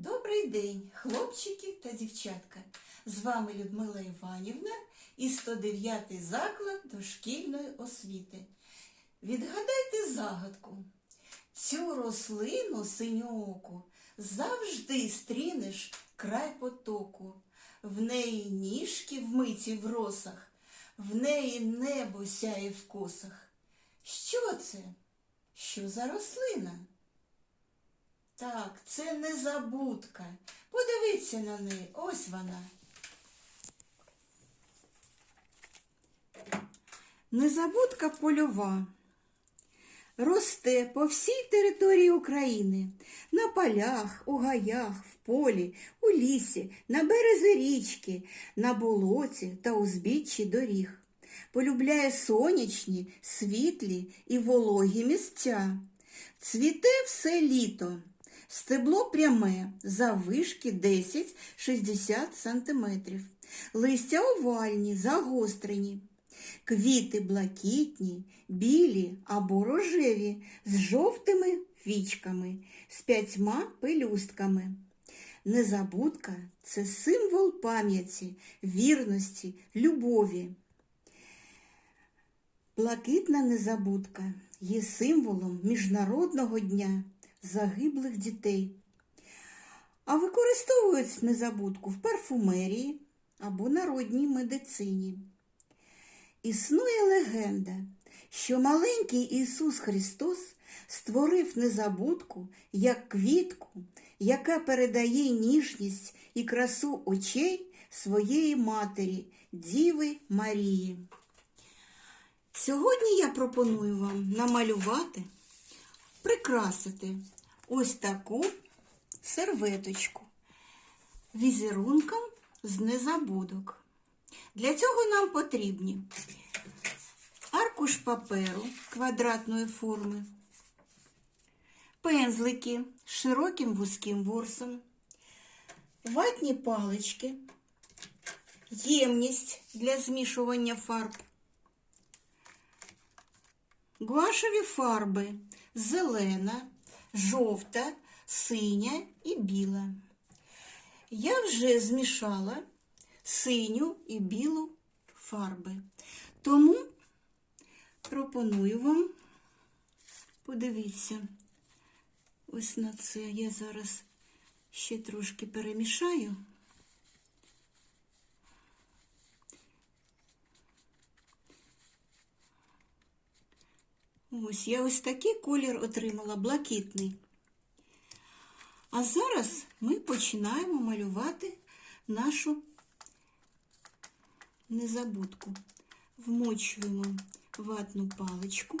Добрий день, хлопчики та дівчатка. З вами Людмила Іванівна і 109 заклад дошкільної освіти. Відгадайте загадку. Цю рослину синьооку завжди стрінеш край потоку. В неї ніжки вмиті в росах, в неї небо сяє в косах. Що це? Що за рослина? Так, це незабудка. Подивіться на неї. Ось вона. Незабудка польова. Росте по всій території України, на полях, у гаях, в полі, у лісі, на березі річки, на болоті та узбіччі доріг. Полюбляє сонячні, світлі і вологі місця. Цвіте все літо. Стебло пряме, заввишки 10-60 см. Листя овальні, загострені. Квіти блакитні, білі або рожеві, з жовтими вічками, з п'ятьма пелюстками. Незабудка це символ пам'яті, вірності, любові. Блакитна незабудка є символом Міжнародного дня загиблих дітей. А використовують незабудку в парфумерії або народній медицині. Існує легенда, що маленький Ісус Христос створив незабудку як квітку, яка передає ніжність і красу очей своєї матері, Діви Марії. Сьогодні я пропоную вам намалювати, прикрасити ось таку серветочку візерунком з незабудок. Для цього нам потрібні аркуш паперу квадратної форми, пензлики з широким вузьким ворсом, ватні палички, ємність для змішування фарб, гуашеві фарби зелена, жовта, синя і біла. Я вже змішала синю і білу фарби. Тому пропоную вам, подивіться, ось на це я зараз ще трошки перемішаю. Ось я ось такий колір отримала блакитний. А зараз ми починаємо малювати нашу незабудку. Вмочуємо ватну паличку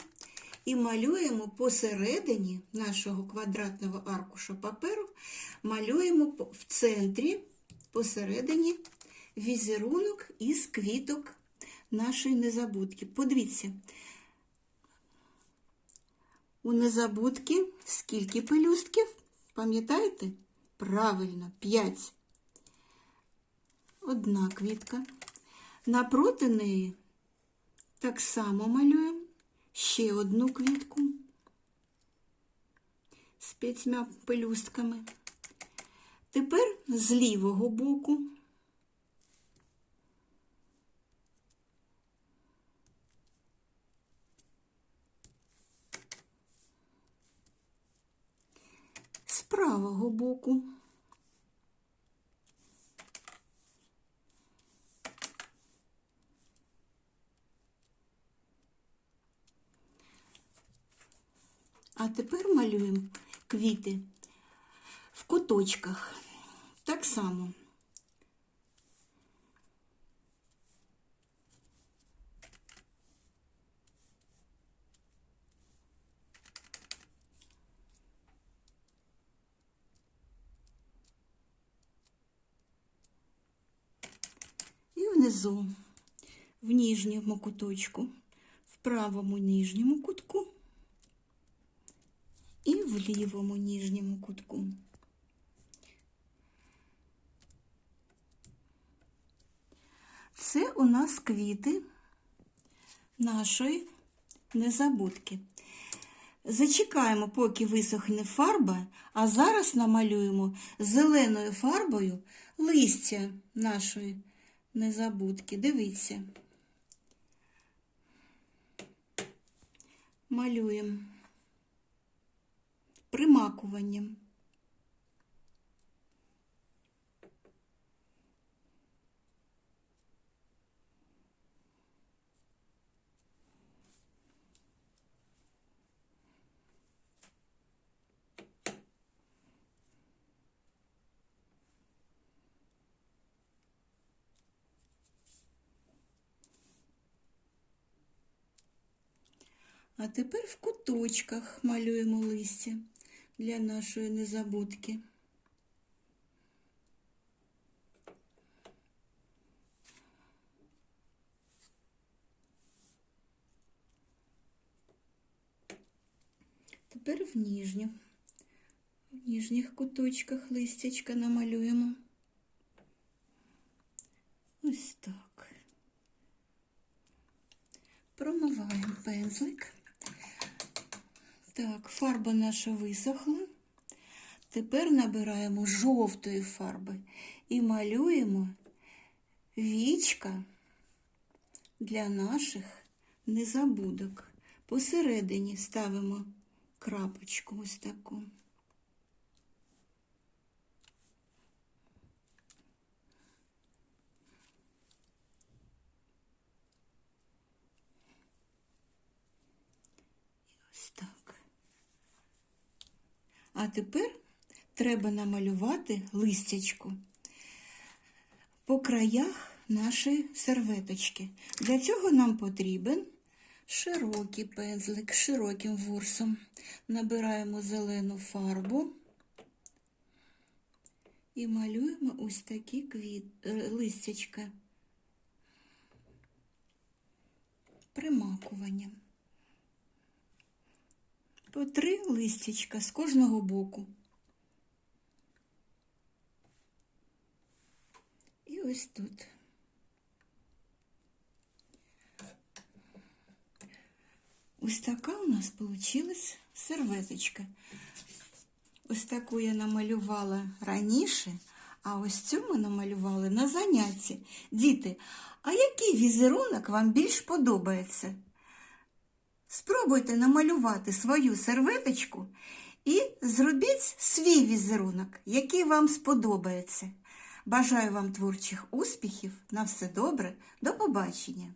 і малюємо посередині нашого квадратного аркуша паперу, малюємо в центрі посередині візерунок із квіток нашої незабудки. Подивіться, у незабудки скільки пелюстків? Пам'ятаєте? Правильно, 5. Одна квітка. Напроти неї так само малюємо ще одну квітку з п'ятьма пелюстками. Тепер з лівого боку правого боку. А тепер малюємо квіти в куточках. Так само. І внизу, в нижньому куточку, в правому нижньому кутку і в лівому нижньому кутку. Це у нас квіти нашої незабудки. Зачекаємо, поки висохне фарба, а зараз намалюємо зеленою фарбою листя нашої незабудки. Дивіться. Малюємо примакуванням. А тепер в куточках малюємо листя для нашої незабудки. Тепер в ніжню. В ніжніх куточках листячка намалюємо. Ось так. Промиваємо пензлик. Так, фарба наша висохла. Тепер набираємо жовтої фарби і малюємо вічка для наших незабудок. Посередині ставимо крапочку ось таку. Ось так. А тепер треба намалювати листячку по краях нашої серветочки. Для цього нам потрібен широкий пензлик, з широким ворсом. Набираємо зелену фарбу і малюємо ось такі квіт... е, листячка примакуванням. По три листячка з кожного боку. І ось тут. Ось така у нас получилась серветочка. Ось таку я намалювала раніше, а ось цю ми намалювали на занятті. Діти, а який візерунок вам більш подобається? Спробуйте намалювати свою серветочку і зробіть свій візерунок, який вам сподобається. Бажаю вам творчих успіхів. На все добре. До побачення!